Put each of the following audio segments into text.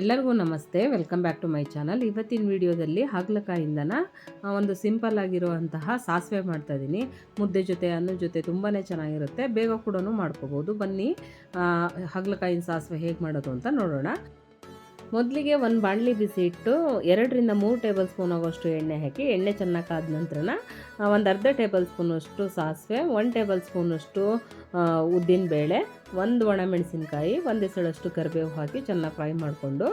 ಎಲ್ಲರಿಗೂ ನಮಸ್ತೆ. Welcome back to my channel ಇವತ್ತಿನ ವಿಡಿಯೋದಲ್ಲಿ ಹಾಗಲಕಾಯಿಂದನ ಒಂದು ಸಿಂಪಲ್ ಆಗಿರುವಂತಹ ಸಾಸಿವೆ ಮಾಡ್ತಾ ಇದ್ದೀನಿ. ಮುದ್ದೆ ಜೊತೆ ಅನ್ನದ ಜೊತೆ ತುಂಬಾ ಚೆನ್ನಾಗಿರುತ್ತೆ. ಬೇಗ ಕೂಡ ಮಾಡ್ಕೋಬೋದು. ಬನ್ನಿ ಹಾಗಲಕಾಯಿನ ಸಾಸಿವೆ ಹೇಗೆ ಮಾಡೋದು ಅಂತ ನೋಡೋಣ. ಮೊದಲಿಗೆ ಒಂದು ಬಾಣಲಿ ಬಿಸಿ ಇಟ್ಟು ಎರಡರಿಂದ ಮೂರು ಟೇಬಲ್ ಸ್ಪೂನ್ ಆಗೋಷ್ಟು ಎಣ್ಣೆ ಹಾಕಿ, ಎಣ್ಣೆ ಚೆನ್ನಾಗಿ ಕಾದ ನಂತರನ ಒಂದು ಅರ್ಧ ಟೇಬಲ್ ಸ್ಪೂನಷ್ಟು ಸಾಸಿವೆ, ಒಂದು ಟೇಬಲ್ ಸ್ಪೂನಷ್ಟು ಉದ್ದಿನಬೇಳೆ ಒಂದು ಒಣಮೆಣಸಿನ್ಕಾಯಿ, ಒಂದು ಎಸಳಷ್ಟು ಕರಿಬೇವು ಹಾಕಿ ಚೆನ್ನಾಗಿ ಫ್ರೈ ಮಾಡಿಕೊಂಡು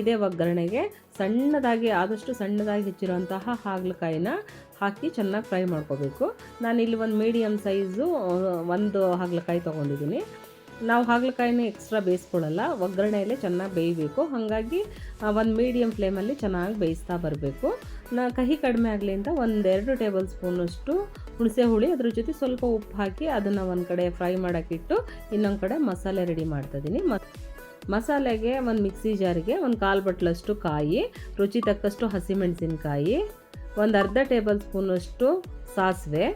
ಇದೇ ಒಗ್ಗರಣೆಗೆ ಸಣ್ಣದಾಗಿ, ಆದಷ್ಟು ಸಣ್ಣದಾಗಿ ಹೆಚ್ಚಿರುವಂತಹ ಹಾಗಲಕಾಯಿನ ಹಾಕಿ ಚೆನ್ನಾಗಿ ಫ್ರೈ ಮಾಡ್ಕೋಬೇಕು. ನಾನಿಲ್ಲಿ ಒಂದು ಮೀಡಿಯಮ್ ಸೈಜು ಒಂದು ಹಾಗಲಕಾಯಿ ತೊಗೊಂಡಿದ್ದೀನಿ ನಾವು ಹಾಗಲಕಾಯಿನ ಎಕ್ಸ್ಟ್ರಾ ಬೇಯಿಸ್ಕೊಳ್ಳಲ್ಲ, ಒಗ್ಗರಣೆಯಲ್ಲೇ ಚೆನ್ನಾಗಿ ಬೇಯಬೇಕು. ಹಾಗಾಗಿ ಒಂದು ಮೀಡಿಯಮ್ ಫ್ಲೇಮಲ್ಲಿ ಚೆನ್ನಾಗಿ ಬೇಯಿಸ್ತಾ ಬರಬೇಕು. ನಾ ಕಹಿ ಕಡಿಮೆ ಆಗಲಿ ಅಂತ ಒಂದೆರಡು ಟೇಬಲ್ ಸ್ಪೂನಷ್ಟು ಹುಣಸೆ ಹುಳಿ, ಅದ್ರ ಜೊತೆ ಸ್ವಲ್ಪ ಉಪ್ಪು ಹಾಕಿ ಅದನ್ನು ಒಂದು ಕಡೆ ಫ್ರೈ ಮಾಡೋಕ್ಕಿಟ್ಟು ಇನ್ನೊಂದು ಕಡೆ ಮಸಾಲೆ ರೆಡಿ ಮಾಡ್ತಾಯಿದ್ದೀನಿ ಮಸಾಲೆಗೆ ಒಂದು ಮಿಕ್ಸಿ ಜಾರಿಗೆ ಒಂದು ಕಾಲು ಬಟ್ಲಷ್ಟು ಕಾಯಿ, ರುಚಿ ತಕ್ಕಷ್ಟು ಹಸಿಮೆಣಸಿನ್ಕಾಯಿ, ಒಂದು ಅರ್ಧ ಟೇಬಲ್ ಸ್ಪೂನಷ್ಟು ಸಾಸಿವೆ,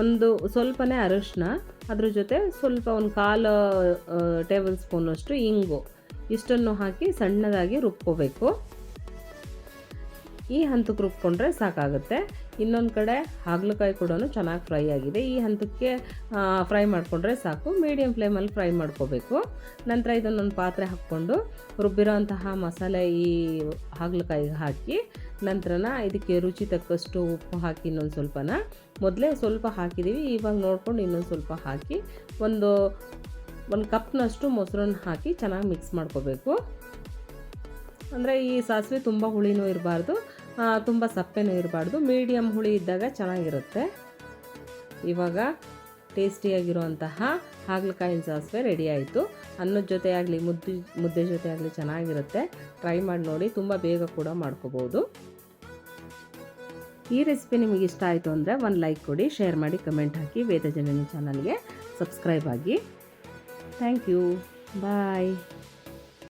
ಒಂದು ಸ್ವಲ್ಪನೇ ಅರಿಶಿನ ಅದ್ರ ಜೊತೆ ಸ್ವಲ್ಪ ಒಂದು ಕಾಲು ಟೇಬಲ್ ಸ್ಪೂನಷ್ಟು ಇಂಗು. ಇಷ್ಟನ್ನು ಹಾಕಿ ಸಣ್ಣದಾಗಿ ರುಬ್ಕೋಬೇಕು. ಈ ಹಂತಕ್ಕೆ ರುಬ್ಕೊಂಡ್ರೆ ಸಾಕಾಗುತ್ತೆ. ಇನ್ನೊಂದು ಕಡೆ ಹಾಗಲಕಾಯಿ ಕೂಡ ಚೆನ್ನಾಗಿ ಫ್ರೈ ಆಗಿದೆ. ಈ ಹಂತಕ್ಕೆ ಫ್ರೈ ಮಾಡಿಕೊಂಡ್ರೆ ಸಾಕು. ಮೀಡಿಯಂ ಫ್ಲೇಮಲ್ಲಿ ಫ್ರೈ ಮಾಡ್ಕೋಬೇಕು. ನಂತರ ಇದನ್ನೊಂದು ಪಾತ್ರೆ ಹಾಕ್ಕೊಂಡು ರುಬ್ಬಿರೋಂತಹ ಮಸಾಲೆ ಈ ಹಾಗಲಕಾಯಿಗೆ ಹಾಕಿ, ನಂತರನ ಇದಕ್ಕೆ ರುಚಿ ತಕ್ಕಷ್ಟು ಉಪ್ಪು ಹಾಕಿ ಇನ್ನೊಂದು ಸ್ವಲ್ಪನ. ಮೊದಲೇ ಸ್ವಲ್ಪ ಹಾಕಿದ್ದೀವಿ ಇವಾಗ ನೋಡ್ಕೊಂಡು ಇನ್ನೊಂದು ಸ್ವಲ್ಪ ಹಾಕಿ ಒಂದು ಒಂದು ಕಪ್ನಷ್ಟು ಮೊಸರನ್ನ ಹಾಕಿ ಚೆನ್ನಾಗಿ ಮಿಕ್ಸ್ ಮಾಡ್ಕೋಬೇಕು. ಅಂದರೆ ಈ ಸಾಸಿವೆ ತುಂಬ ಹುಳಿನೂ ಇರಬಾರ್ದು. ತುಂಬ ಸಪ್ಪೆನೂ ಇರಬಾರ್ದು. ಮೀಡಿಯಮ್ ಹುಳಿ ಇದ್ದಾಗ ಚೆನ್ನಾಗಿರುತ್ತೆ. ಇವಾಗ ಟೇಸ್ಟಿಯಾಗಿರುವಂತಹ ಹಾಗಲಕಾಯಿನ ಸಾಸಿವೆ ರೆಡಿ ಆಯಿತು. ಅನ್ನದ ಜೊತೆ ಆಗಲಿ, ಮುದ್ದೆ ಮುದ್ದೆ ಜೊತೆ ಆಗಲಿ ಚೆನ್ನಾಗಿರುತ್ತೆ. ಟ್ರೈ ಮಾಡಿ ನೋಡಿ, ತುಂಬ ಬೇಗ ಕೂಡ ಮಾಡ್ಕೋಬೋದು. ಈ ರೆಸಿಪಿ ನಿಮಗೆ ಇಷ್ಟ ಆಯಿತು ಅಂದರೆ ಒಂದು ಲೈಕ್ ಕೊಡಿ ಶೇರ್ ಮಾಡಿ ಕಮೆಂಟ್ ಹಾಕಿ. ವೇದ ಜನನಿ ಚಾನಲ್ಗೆ ಸಬ್ಸ್ಕ್ರೈಬ್ ಆಗಿ. Thank you bye